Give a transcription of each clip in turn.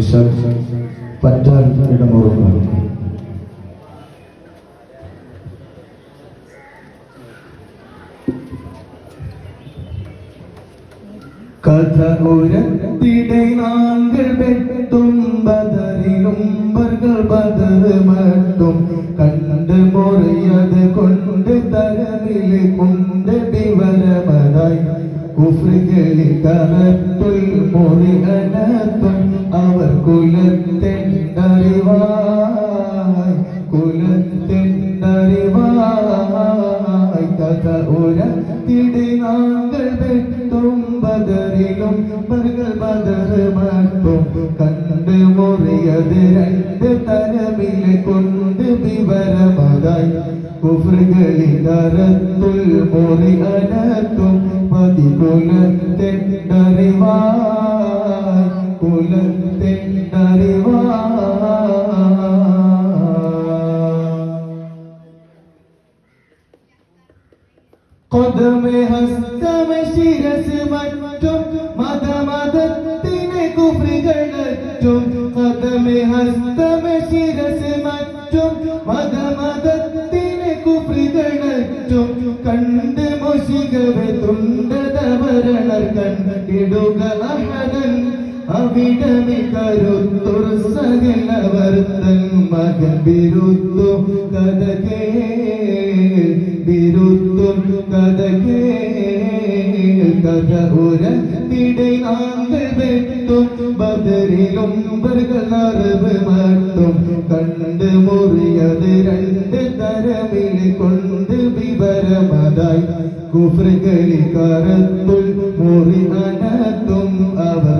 വിശാൽ പറ്റാൽ ഇടമുറങ്ങുന്നു കഥ ഉരത്തിടെ നാങ്കൾ വെട്ടും ബദറിലും മട്ടും. കണ്ട് മുറിയത് കൊണ്ട് തരമിൽ കൊണ്ട് വിവരമതായി. കുഫ്രികളിൽ കനത്തുൽ മുറി അനത്തും അവർ കുലത്തെണ്ടറിവായി കുലത്തെണ്ടറിവായി. കഥ ഉരത്തിടെ നാങ്കൾ വെട്ടും ബദറിലും ബർഗർ ബദർ മട്ടും കണ്ട് കൊണ്ട് വിവരമതായി. കുഫ്രുകളിൽ കരത്തുൽ മുറി അനത്തും കൊതമേ ഹസ്തമ ശിരസ് മറ്റും മതമതത്തിനെ കുഫ്രികളറ്റും കൊതമേ ഹസ്തമ ശിരസ് മറ്റും മതമതത്തിനെ കുഫ്രികളറ്റും കണ്ട് മുഷികവെ തുണ്ടതവരണർ കണ്ടിടുക അവിടമി തൻ മകൻ ബിരുത്തു കഥകേ ബിരുത്തും കഥകേ. കഥ ഉരത്തിടെ നാങ്കൾ വെട്ടും ബദറിലും ബർഗലറബ് മട്ടും. കണ്ട് മുറിയത് രണ്ട് തരമിൽ കൊണ്ട് വിവരമതായി. കുഫ്രുകളിൽ കരത്തുൽ മുറി അനത്തും അവർ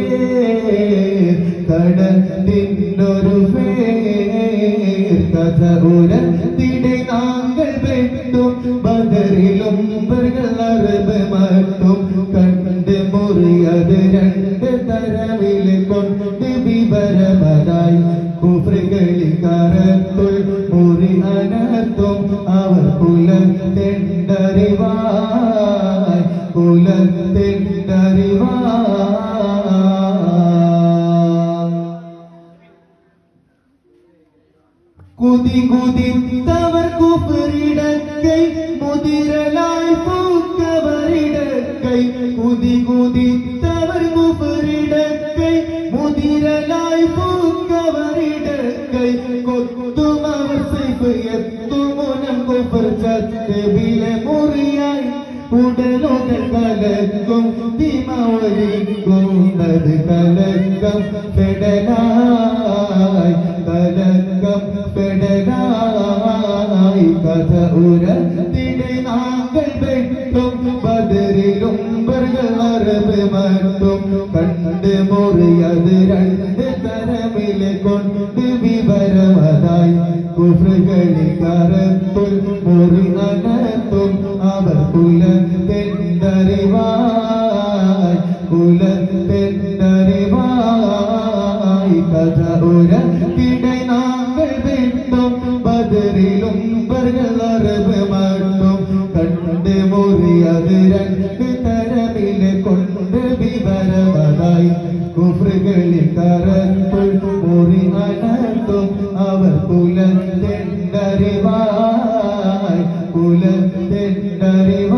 വെട്ടും ബദറിലും അറബ് മറ്റും കണ്ട് മുറിയത് രണ്ട് തരവിൽ കൊണ്ട് വിവരമതായി കുഫ്രുകളിൽ കരത്തുൾ മുറി അനത്തും അവർ കുലത്തെണ്ടറിവായി കുലത്തെണ്ടറിവായി കുതി കുതിത്തവർ കുപ്പറിടക്കൈ മുതിരലായി പൂക്കവരിടക്കൈ കുതി കുതിത്തവർ കുപ്പറിടക്കൈ മുതിരലായി പൂക്കവരിടക്കൈ കൊത്തുമവർ സൈഫ് എത്തുമുനം കുപ്പർ ചത്തവില മുറിയായി ഉടലുകൾ കലക്കും തിമൊരിക്കുന്നത് കലക്കം പെടലായി കഥ ഉരത്തിടെ നാങ്കൾ വെട്ടും ബർഗർ അറബ് മറ്റും കണ്ട് മുറിയത് രണ്ട് തരമിലെ കൊണ്ട് വിവരമതായി. കുഫ്രുകളിൽ കരത്തുൽ മുറി അനത്തും ബർഗർ അറബ് മട്ടും കണ്ട് മുറിയത് രണ്ട് തരമിലെ കൊണ്ട് വിവരമതായി. കുഫ്രുകളിൽ കരത്തുൾ മുറി അനത്തും അവർ കുലത്തെണ്ടറിവായി കുലത്തെണ്ടറിവായി